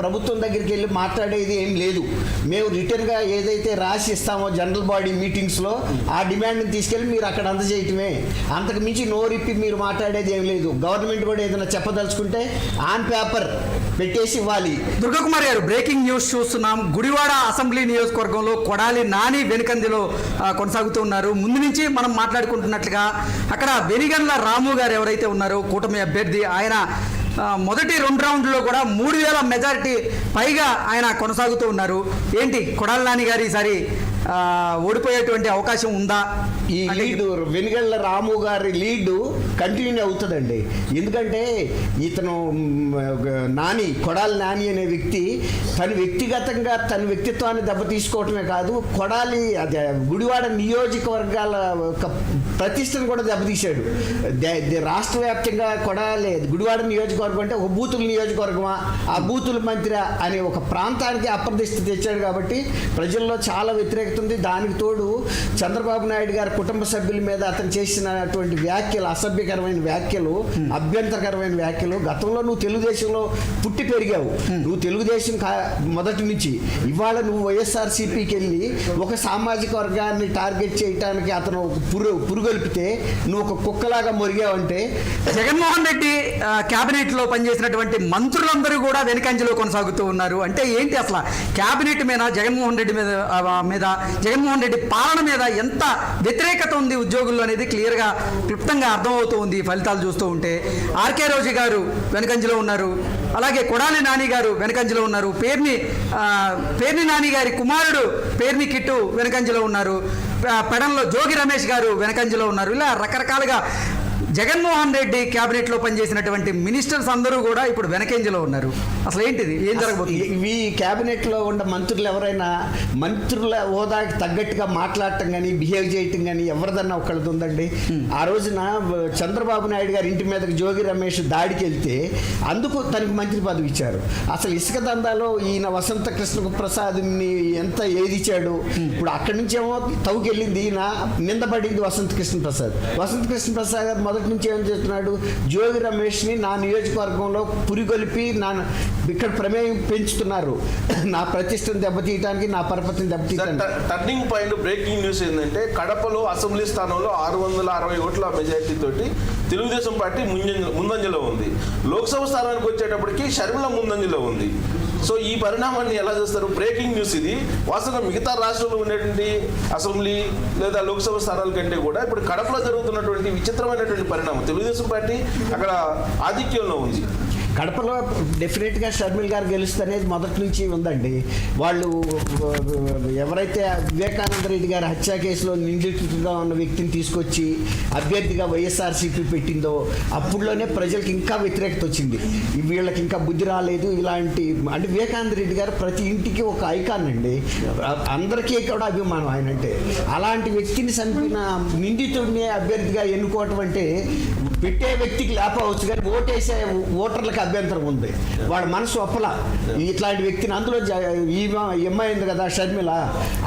ప్రభుత్వం దగ్గరికి వెళ్ళి మాట్లాడేది ఏం లేదు. మేము రిటర్న్గా ఏదైతే రాసి ఇస్తామో జనరల్ బాడీ మీటింగ్స్లో ఆ డిమాండ్ని తీసుకెళ్ళి మీరు అక్కడ అందజేయటమే. అంతకు మించి నోరిప్పి మీరు మాట్లాడేది ఏం లేదు. గవర్నమెంట్ కూడా ఏదైనా చెప్పదలుచుకుంటే ఆన్ పేపర్ పెట్టేసి ఇవ్వాలి. దుర్గకుమార్ గారు బ్రేకింగ్ న్యూస్ చూస్తున్నాం. గుడివాడ అసెంబ్లీ నియోజకవర్గంలో కొడాలి నాని వెనుకందిలో కొనసాగుతూ ఉన్నారు. ముందు నుంచి మనం మాట్లాడుకుంటున్నట్లుగా అక్కడ వెనిగండ్ల రాము గారు ఎవరైతే ఉన్నారో కూటమి అభ్యర్థి ఆయన మొదటి రెండు రౌండ్లో కూడా మూడు వేల మెజారిటీ పైగా ఆయన కొనసాగుతూ ఉన్నారు. ఏంటి కొడాలి నాని గారు ఈసారి ఓడిపోయేటువంటి అవకాశం ఉందా? ఈ లీడ్ వెనుగళ్ళ రాము గారి లీడ్ కంటిన్యూ అవుతుందండి. ఎందుకంటే ఇతను నాని కొడాలి నాని అనే వ్యక్తి తన వ్యక్తిగతంగా తన వ్యక్తిత్వాన్ని దెబ్బతీసుకోవటమే కాదు కొడాలి అదే గుడివాడ నియోజకవర్గాల ప్రతిష్టను కూడా దెబ్బతీశాడు. రాష్ట్ర వ్యాప్తంగా కొడాలి గుడివాడ నియోజకవర్గం అంటే ఒక బూతుల నియోజకవర్గమా ఆ బూతుల మంత్రి అనే ఒక ప్రాంతానికి అప్రదిష్ట తెచ్చాడు కాబట్టి ప్రజల్లో చాలా వ్యతిరేకత జరుగుతుంది. దానికి తోడు చంద్రబాబు నాయుడు గారి కుటుంబ సభ్యుల మీద అతను చేసినటువంటి వ్యాఖ్యలు అసభ్యకరమైన వ్యాఖ్యలు అభ్యంతరకరమైన వ్యాఖ్యలు గతంలో నువ్వు తెలుగుదేశంలో పుట్టి పెరిగావు. నువ్వు తెలుగుదేశం కా మొదటి నుంచి. ఇవాళ నువ్వు వైఎస్ఆర్సీపీకి వెళ్ళి ఒక సామాజిక వర్గాన్ని టార్గెట్ చేయడానికి అతను ఒక పురు పురుగొల్పితే నువ్వు ఒక కుక్కలాగా మొరిగావంటే జగన్మోహన్ రెడ్డి క్యాబినెట్లో లో పనిచేసినటువంటి మంత్రులందరూ కూడా వెనుకంజలో కొనసాగుతూ ఉన్నారు. అంటే ఏంటి అసలు? క్యాబినెట్ మీద జగన్మోహన్ రెడ్డి మీద మీద జగన్మోహన్ రెడ్డి పాలన మీద ఎంత వ్యతిరేకత ఉంది ఉద్యోగుల్లో అనేది క్లియర్గా క్లుప్తంగా అర్థమవుతూ ఉంది ఫలితాలు చూస్తూ ఉంటే. ఆర్కే రోజు గారు వెనకంజలో ఉన్నారు. అలాగే కొడాలి నాని గారు వెనకంజలో ఉన్నారు. పేర్ని పేర్ని నాని గారి కుమారుడు పేర్ని కిట్టు వెనకంజలో ఉన్నారు. పెడంలో జోగి రమేష్ గారు వెనకంజలో ఉన్నారు. ఇలా రకరకాలుగా జగన్మోహన్ రెడ్డి క్యాబినెట్లో పనిచేసినటువంటి మినిస్టర్స్ అందరూ కూడా ఇప్పుడు వెనకంజలో ఉన్నారు. అసలు ఏంటిది? ఏం జరగబోతుంది? ఈ క్యాబినెట్లో ఉన్న మంత్రులు ఎవరైనా మంత్రుల హోదాకి తగ్గట్టుగా మాట్లాడటం కానీ బిహేవ్ చేయటం కానీ ఎవరిదన్నా ఒకళ్ళది ఉందండి? ఆ రోజున చంద్రబాబు నాయుడు గారి ఇంటి మీదకి జోగి రమేష్ దాడికి వెళ్తే అందుకు తనకి మంత్రి పదవి ఇచ్చారు. అసలు ఇసుక దందాలో ఈయన వసంత కృష్ణ ప్రసాద్ని ఎంత ఏదిచ్చాడు? ఇప్పుడు అక్కడి నుంచేమో తవ్వుకెళ్ళింది ఈయన నింద పడింది వసంత కృష్ణ ప్రసాద్. వసంత కృష్ణ ప్రసాద్ మొదటి నుంచి ఏం చేస్తున్నాడు? జోగి రమేష్ని నా నియోజకవర్గంలో పురిగొలిపి నా ఇక్కడ ప్రమేయం పెంచుతున్నారు. నా ప్రతిష్టను దెబ్బతీయడానికి నా పరపతిని దెబ్బతీయడానికి టర్నింగ్ పాయింట్ బ్రేకింగ్ న్యూస్ ఏంటంటే కడపలో అసెంబ్లీ స్థానంలో ఆరు వందల అరవై ఓట్ల మెజార్టీతోటి తెలుగుదేశం పార్టీ ముందంజలో ఉంది. లోక్సభ స్థానానికి వచ్చేటప్పటికి షర్మిల ముందంజలో ఉంది. సో ఈ పరిణామాన్ని ఎలా చూస్తారు? బ్రేకింగ్ న్యూస్ ఇది. వాస్తవంగా మిగతా రాష్ట్రంలో ఉండేటువంటి అసెంబ్లీ లేదా లోక్సభ స్థానాల కంటే కూడా ఇప్పుడు కడపలో జరుగుతున్నటువంటి విచిత్రమైనటువంటి పరిణామం. తెలుగుదేశం పార్టీ అక్కడ ఆధిక్యంలో ఉంది. కడపలో డెఫినెట్గా షర్మిల్ గారు గెలుస్తనేది మొదటి నుంచి ఉందండి. వాళ్ళు ఎవరైతే వివేకానంద రెడ్డి గారి హత్య కేసులో నిందితుడిగా ఉన్న వ్యక్తిని తీసుకొచ్చి అభ్యర్థిగా వైఎస్ఆర్సీపీ పెట్టిందో అప్పుడులోనే ప్రజలకు ఇంకా వ్యతిరేకత వచ్చింది. వీళ్ళకి ఇంకా బుద్ధి రాలేదు. ఇలాంటి అంటే వివేకానంద రెడ్డి గారు ప్రతి ఇంటికి ఒక ఐకాన్ అండి. అందరికీ కూడా అభిమానం ఆయన అంటే అలాంటి వ్యక్తిని చంపిన నిందితుడిని అభ్యర్థిగా ఎన్నుకోవటం అంటే పెట్టే వ్యక్తికి లేపవచ్చు కానీ ఓటేసే ఓటర్లకు అభ్యంతరం ఉంది. వాడు మనసు ఒప్పల. ఇట్లాంటి వ్యక్తిని అందులో జ- ఈ అమ్మాయి ఉంది కదా షర్మిల.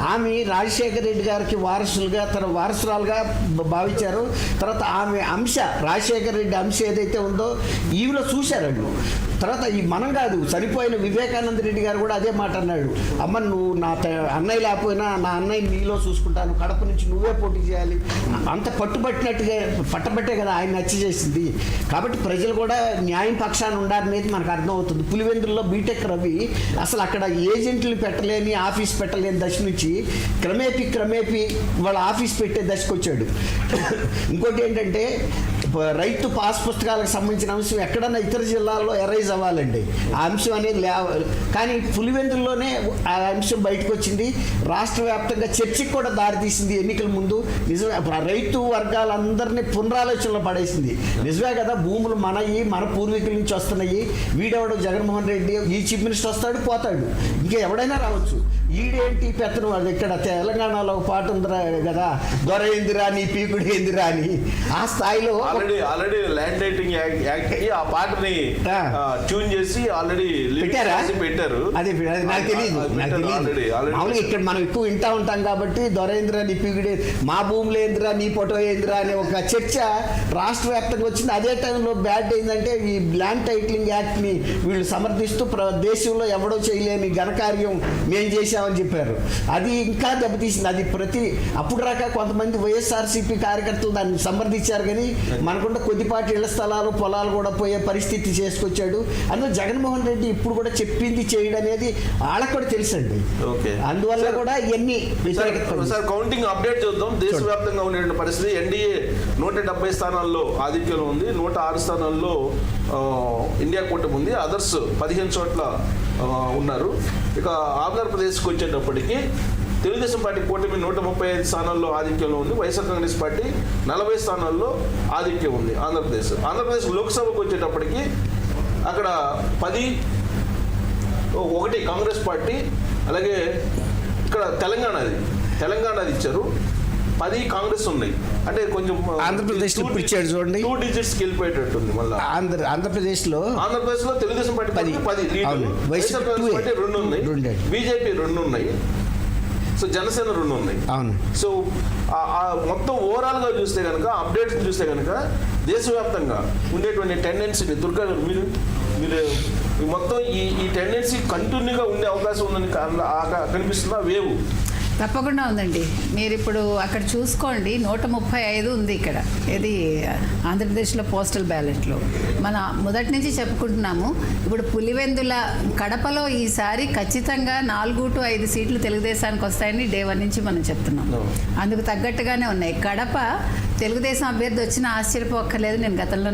ఆమె రాజశేఖర రెడ్డి గారికి వారసులుగా తన వారసురాలుగా భావించారు. తర్వాత ఆమె అంశ రాజశేఖర రెడ్డి అంశ ఏదైతే ఉందో ఈవిలో చూశారండి తర్వాత ఈ మనం కాదు చనిపోయిన వివేకానంద రెడ్డి గారు కూడా అదే మాట అన్నాడు. అమ్మ నువ్వు నా అన్నయ్య లేకపోయినా నా అన్నయ్య నీలో చూసుకుంటాను. కడప నుంచి నువ్వే పోటీ చేయాలి. అంత పట్టుబట్టినట్టుగా పట్టబట్టే కదా ఆయన నచ్చ చేసింది. కాబట్టి ప్రజలు కూడా న్యాయం పక్షాన ఉండాలనేది మనకు అర్థమవుతుంది. పులివెందుల్లో బీటెక్ రవి అసలు అక్కడ ఏజెంట్లు పెట్టలేని ఆఫీస్ పెట్టలేని దశ నుంచి క్రమేపీ క్రమేపీ వాళ్ళ ఆఫీస్ పెట్టే దశకు వచ్చాడు ఇంకోటి ఏంటంటే రైతు పాస్ పుస్తకాలకు సంబంధించిన అంశం ఎక్కడన్నా ఇతర జిల్లాల్లో ఎరైజ్ అవ్వాలండి. ఆ అంశం అనేది లే కానీ పులివెందుల్లోనే ఆ అంశం బయటకు వచ్చింది. రాష్ట్ర వ్యాప్తంగా చర్చకి కూడా దారితీసింది ఎన్నికల ముందు. నిజమే రైతు వర్గాలందరినీ పునరాలోచనలో పడేసింది. నిజమే కదా భూములు మనయి మన పూర్వీకుల నుంచి వస్తున్నాయి. వీడెవడో జగన్మోహన్ రెడ్డి ఈ చీఫ్ మినిస్టర్ వస్తాడు పోతాడు. ఇంకా ఎవడైనా రావచ్చు. ఈడేంటి పెత్తనం? అది ఇక్కడ తెలంగాణలో ఒక పాట ఉందిరా కదా దొర ఏందిరా నీ పీకుడు ఏందిరా అని. ఆ స్థాయిలో ఆల్రెడీ ఆల్రెడీ ల్యాండ్ యాక్ట్కి ఆ పాటని. ట్యూన్ చేసి ఆల్రెడీ పెట్టారా? పెట్టారు. అది నాకు తెలియదు నాకు మామూలుగా ఇక్కడ మనం ఎక్కువ వింటా ఉంటాం కాబట్టి దొరేంద్ర నీ పిగిడే మా భూములు ఏంద్రా నీ ఫోటో ఏంద్రా అనే ఒక చర్చ రాష్ట్ర వ్యాప్తంగా వచ్చింది. అదే టైంలో బ్యాడ్ ఏంటంటే ఈ ల్యాండ్ టైటిలింగ్ యాక్ట్ని వీళ్ళు సమర్థిస్తూ ప్ర- దేశంలో ఎవడో చేయలేని ఘనకార్యం మేము చేశామని చెప్పారు. అది ఇంకా దెబ్బతీసింది. అది ప్రతి అప్పుడు రాక కొంతమంది వైఎస్ఆర్సీపీ కార్యకర్తలు దాన్ని సమర్థించారు కానీ మనకుండా కొద్దిపాటి ఇళ్ళ స్థలాలు పొలాలు కూడా పోయే పరిస్థితి చేసుకొచ్చాడు. అందులో జగన్మోహన్ రెడ్డి ఇప్పుడు కూడా చెప్పింది చేయడం అనేది వాళ్ళకు కూడా తెలుసండి. ఓకే. అందువల్ల కూడా ఇవన్నీ సార్- కౌంటింగ్ అప్డేట్ చూద్దాం. దేశవ్యాప్తంగా ఉండేటువంటి పరిస్థితి ఎన్డీఏ నూట డెబ్బై స్థానాల్లో ఆధిక్యంలో ఉంది. నూట ఆరు స్థానాల్లో ఇండియా కూటమి ఉంది. అదర్స్ పదిహేను చోట్ల ఉన్నారు. ఇక ఆంధ్రప్రదేశ్కి వచ్చేటప్పటికి తెలుగుదేశం పార్టీ కూటమి నూట ముప్పై ఐదు స్థానాల్లో ఆధిక్యంలో ఉంది. వైఎస్ఆర్ కాంగ్రెస్ పార్టీ నలభై స్థానాల్లో ఆధిక్యం ఉంది ఆంధ్రప్రదేశ్. ఆంధ్రప్రదేశ్ లోక్సభకు వచ్చేటప్పటికి అక్కడ పది ఒకటి కాంగ్రెస్ పార్టీ అలాగే ఇక్కడ తెలంగాణది తెలంగాణది ఇచ్చారు. పది కాంగ్రెస్ ఉన్నాయి అంటే కొంచెం ఆంధ్రప్రదేశ్లో ఇప్పుడు ఇచ్చాడు చూడండి. టూ డిజిట్స్ వెళ్ళిపోయేటట్టుంది మళ్ళీ. ఆంధ్ర ఆంధ్రప్రదేశ్లో ఆంధ్రప్రదేశ్లో తెలుగుదేశం పార్టీ పది. పది పార్టీ రెండు ఉన్నాయి. బీజేపీ రెండు ఉన్నాయి. సో జనసేన రెండు ఉన్నాయి. అవును. సో మొత్తం ఓవరాల్గా చూస్తే కనుక అప్డేట్స్ చూస్తే కనుక దేశవ్యాప్తంగా ఉండేటువంటి టెండెన్సీని దుర్గా మీరు మీరు మొత్తం ఈ ఈ టెండెన్సీ కంటిన్యూగా ఉండే అవకాశం ఉందని కా- ఆ- కనిపిస్తుందా వేవ్. తప్పకుండా ఉందండి. మీరు ఇప్పుడు అక్కడ చూసుకోండి. నూట ముప్పై ఐదు ఉంది ఇక్కడ. ఇది ఆంధ్రప్రదేశ్లో పోస్టల్ బ్యాలెట్లో. మన మొదటి నుంచి చెప్పుకుంటున్నాము. ఇప్పుడు పులివెందుల కడపలో ఈసారి ఖచ్చితంగా నాలుగు టు ఐదు సీట్లు తెలుగుదేశానికి వస్తాయని డే వన్ నుంచి మనం చెప్తున్నాం. అందుకు తగ్గట్టుగానే ఉన్నాయి. కడప తెలుగుదేశం అభ్యర్థి వచ్చినా ఆశ్చర్యపోక్కర్లేదు. నేను గతంలో